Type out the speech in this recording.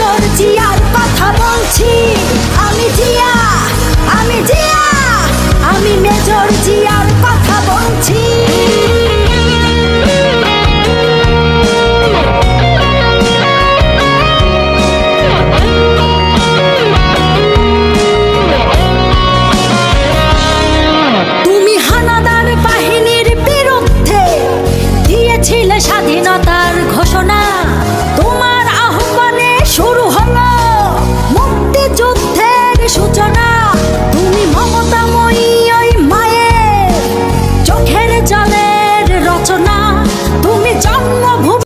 所的积压，把它抛弃。